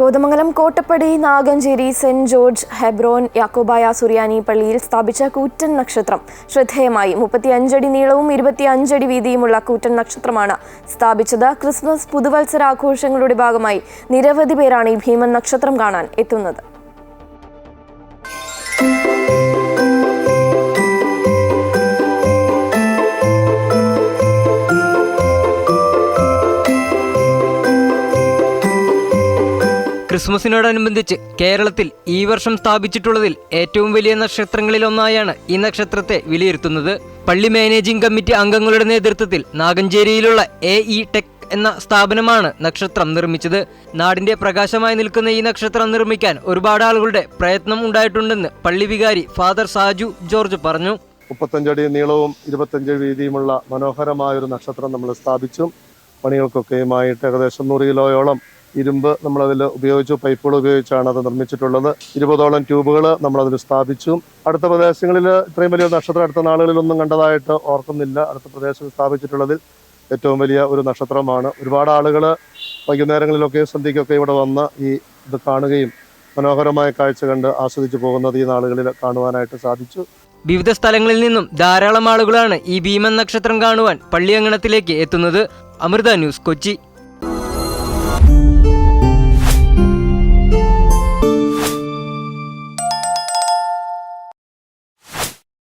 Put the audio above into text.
Kothamangalam Kottappady Naganchery saint George Hebron Yakobaya സുറിയാനി പള്ളിയിൽ സ്ഥാപിച്ച കൂറ്റൻ നക്ഷത്രം. ശ്രദ്ധേയമായി. മുപ്പത്തിയഞ്ചടി നീളവും ഇരുപത്തിയഞ്ചടി വീതിയുമുള്ള കൂറ്റൻ നക്ഷത്രമാണ് സ്ഥാപിച്ചത്. ക്രിസ്മസ് പുതുവത്സരാഘോഷങ്ങളുടെ ഭാഗമായി നിരവധി പേരാണ് ഈ ഭീമൻ നക്ഷത്രം കാണാൻ എത്തുന്നത്. ക്രിസ്മസിനോടനുബന്ധിച്ച് കേരളത്തിൽ ഈ വർഷം സ്ഥാപിച്ചിട്ടുള്ളതിൽ ഏറ്റവും വലിയ നക്ഷത്രങ്ങളിലൊന്നായാണ് ഈ നക്ഷത്രത്തെ വിലയിരുത്തുന്നത്. പള്ളി മാനേജിംഗ് കമ്മിറ്റി അംഗങ്ങളുടെ നേതൃത്വത്തിൽ നാഗഞ്ചേരിയിലുള്ള എ ഇ ടെക് എന്ന സ്ഥാപനമാണ് നക്ഷത്രം നിർമ്മിച്ചത്. നാടിന്റെ പ്രകാശമായി നിൽക്കുന്ന ഈ നക്ഷത്രം നിർമ്മിക്കാൻ ഒരുപാട് ആളുകളുടെ പ്രയത്നം ഉണ്ടായിട്ടുണ്ടെന്ന് പള്ളി വികാരി ഫാദർ സാജു ജോർജ് പറഞ്ഞു. മുപ്പത്തഞ്ചടി നീളവും ഇരുപത്തഞ്ച് വീതിയുമുള്ള മനോഹരമായ ഒരു നക്ഷത്രം നമ്മൾ സ്ഥാപിച്ചു. പണികൾക്കൊക്കെയുമായിട്ട് ഏകദേശം നൂറ് കിലോയോളം ഇരുമ്പ് നമ്മളതിൽ ഉപയോഗിച്ചു പൈപ്പുകൾ ഉപയോഗിച്ചാണ് അത് നിർമ്മിച്ചിട്ടുള്ളത്. ഇരുപതോളം ട്യൂബുകൾ നമ്മളതിൽ സ്ഥാപിച്ചു. അടുത്ത പ്രദേശങ്ങളിൽ ഇത്രയും വലിയ നക്ഷത്രം അടുത്ത നാളുകളിലൊന്നും കണ്ടതായിട്ട് ഓർക്കുന്നില്ല. അടുത്ത പ്രദേശത്ത് സ്ഥാപിച്ചിട്ടുള്ളതിൽ ഏറ്റവും വലിയ ഒരു നക്ഷത്രമാണ്. ഒരുപാട് ആളുകൾ വൈകുന്നേരങ്ങളിലൊക്കെ സന്ധ്യയ്ക്കൊക്കെ ഇവിടെ വന്ന് ഈ ഇത് കാണുകയും മനോഹരമായ കാഴ്ച കണ്ട് ആസ്വദിച്ചു പോകുന്നത് ഈ നാളുകളിൽ കാണുവാനായിട്ട് സാധിച്ചു. വിവിധ സ്ഥലങ്ങളിൽ നിന്നും ധാരാളം ആളുകളാണ് ഈ ഭീമൻ നക്ഷത്രം കാണുവാൻ പള്ളിയങ്കണത്തിലേക്ക് എത്തുന്നത്. അമൃത ന്യൂസ് കൊച്ചി.